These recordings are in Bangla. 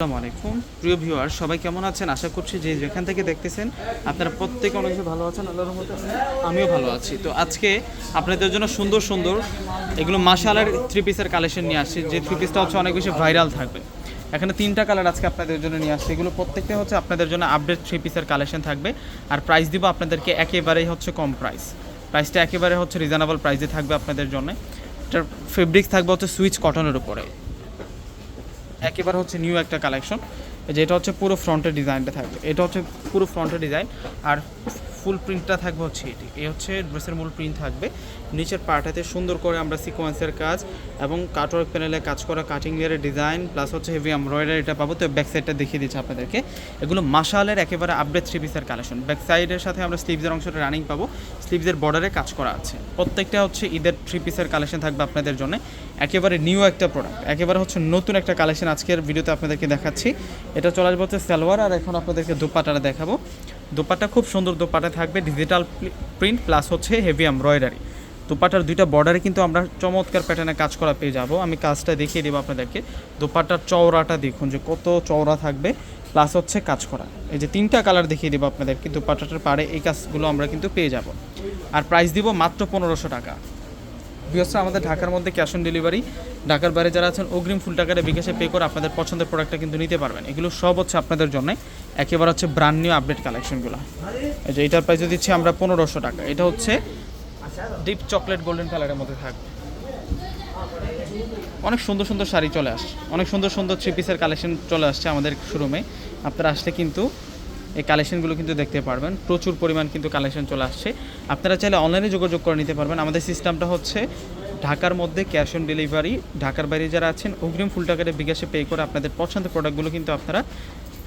আসসালামু আলাইকুম। প্রিয় ভিউয়ার সবাই কেমন আছেন? আশা করছি যে যেখান থেকে দেখতেছেন, আপনারা প্রত্যেকে অনেক ভালো আছেন, আল্লাহর রহমতে আমিও ভালো আছি। তো আজকে আপনাদের জন্য সুন্দর সুন্দর এগুলো মাশালার থ্রি পিসের কালেকশন নিয়ে আসছি। যে থ্রি পিসটা হচ্ছে অনেক বেশি ভাইরাল থাকবে। এখানে তিনটা কালার আজকে আপনাদের জন্য নিয়ে আসছি। এগুলো প্রত্যেকটা হচ্ছে আপনাদের জন্য আপডেট থ্রি পিসের কালেকশন থাকবে। আর প্রাইস দিব আপনাদেরকে একেবারেই হচ্ছে কম প্রাইস প্রাইসটা একেবারে হচ্ছে রিজনেবল প্রাইসে থাকবে আপনাদের জন্য। এটার ফেব্রিক্স থাকবে হচ্ছে সুইচ কটনের উপরে। একেবারে হচ্ছে নিউ একটা কালেকশন যেটা হচ্ছে পুরো ফ্রন্টের ডিজাইনটা থাকবে। এটা হচ্ছে পুরো ফ্রন্টের ডিজাইন আর ফুল প্রিন্টটা থাকবে হচ্ছে এটি। এই হচ্ছে ড্রেসের মূল প্রিন্ট থাকবে। নিচের পার্টাতে সুন্দর করে আমরা সিকোয়েন্সের কাজ এবং কাটওয়ার্ক প্যানেলে কাজ করা কাটিং লেয়ারের ডিজাইন প্লাস হচ্ছে হেভি এমব্রয়ডারি এটা পাবো। তো ব্যাক সাইডটা দেখিয়ে দিচ্ছি আপনাদেরকে। এগুলো মাশালের একেবারে আপডেট থ্রি পিসের কালেকশন ব্যাক সাইডের সাথে আমরা স্লিভসের অংশটা রানিং পাবো। স্লিভসের বর্ডারে কাজ করা আছে। প্রত্যেকটা হচ্ছে ঈদের থ্রি পিসের কালেকশন থাকবে আপনাদের জন্য। একেবারে নিউ একটা প্রোডাক্ট একেবারে হচ্ছে নতুন একটা কালেকশন আজকের ভিডিওতে আপনাদেরকে দেখাচ্ছি। এটা চলে আসবে হচ্ছে সালোয়ার আর এখন আপনাদেরকে দোপাটাটা দেখাবো। দোপাটা খুব সুন্দর দোপাটা থাকবে ডিজিটাল প্রিন্ট প্লাস হচ্ছে হেভি এমব্রয়ডারি দোপাটার দুইটা বর্ডারে কিন্তু আমরা চমৎকার প্যাটার্নে কাজ করা পেয়ে যাব। আমি কাজটা দেখিয়ে দেবো আপনাদেরকে। দোপাটার চওড়াটা দেখুন যে কত চওড়া থাকবে প্লাস হচ্ছে কাজ করা। এই যে তিনটা কালার দেখিয়ে দেবো আপনাদেরকে, দোপাটাটার পাড়ে এই কাজগুলো আমরা কিন্তু পেয়ে যাব। আর প্রাইস দিব মাত্র পনেরোশো টাকা। বিয়সরা আমাদের ঢাকার মধ্যে ক্যাশ অন ডেলিভারি ঢাকার বাইরে যারা আছেন, অগ্রিম ফুল টাকাটা বিকাশে পে করে আপনাদের পছন্দের প্রোডাক্টটা কিন্তু নিতে পারবেন। এগুলো সব হচ্ছে আপনাদের জন্য। একেবারে হচ্ছে ব্র্যান্ড নিউ আপডেট কালেকশনগুলো এই যে এটার প্রাইস দিচ্ছি আমরা পনেরোশো টাকা। এটা হচ্ছে ডিপ চকলেট গোল্ডেন কালারের মধ্যে থাকবে। অনেক সুন্দর সুন্দর শাড়ি চলে আসছে অনেক সুন্দর সুন্দর থ্রি পিসের কালেকশন চলে আসছে আমাদের শোরুমে আপনারা আসলে কিন্তু এই কালেকশনগুলো কিন্তু দেখতে পারবেন। প্রচুর পরিমাণ কিন্তু কালেকশন চলে আসছে। আপনারা চাইলে অনলাইনে যোগাযোগ করে নিতে পারবেন। আমাদের সিস্টেমটা হচ্ছে ঢাকার মধ্যে ক্যাশ অন ডেলিভারি ঢাকার বাইরে যারা আছেন, অগ্রিম ফুল টাকাটা বিকাশে পে করে আপনাদের পছন্দের প্রোডাক্টগুলো কিন্তু আপনারা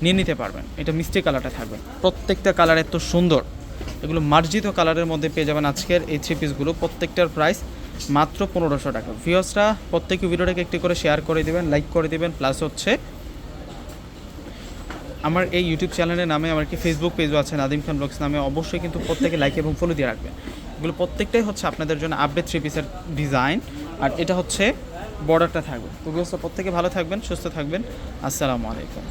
নিয়ে নিতে পারবেন। এটা মিষ্টি কালারটা থাকবে। প্রত্যেকটা কালার এত সুন্দর। এগুলো মার্জিত কালারের মধ্যে পেয়ে যাবেন আজকের এই থ্রি পিসগুলো প্রত্যেকটার প্রাইস মাত্র পনেরোশো টাকা। ভিওসরা প্রত্যেকে ভিডিওটাকে একটি করে শেয়ার করে দেবেন লাইক করে দিবেন। প্লাস হচ্ছে আমার এই ইউটিউব চ্যানেলের নামে আমার কি ফেসবুক পেজও আছে, নাদিম খান ব্লগস নামে অবশ্যই কিন্তু প্রত্যেকে লাইক এবং ফলো দিয়ে রাখবেন। এগুলো প্রত্যেকটাই হচ্ছে আপনাদের জন্য আপডেট থ্রি পিসের ডিজাইন আর এটা হচ্ছে বর্ডারটা থাকবে। তো প্রত্যেকে ভালো থাকবেন, সুস্থ থাকবেন। আসসালামু আলাইকুম।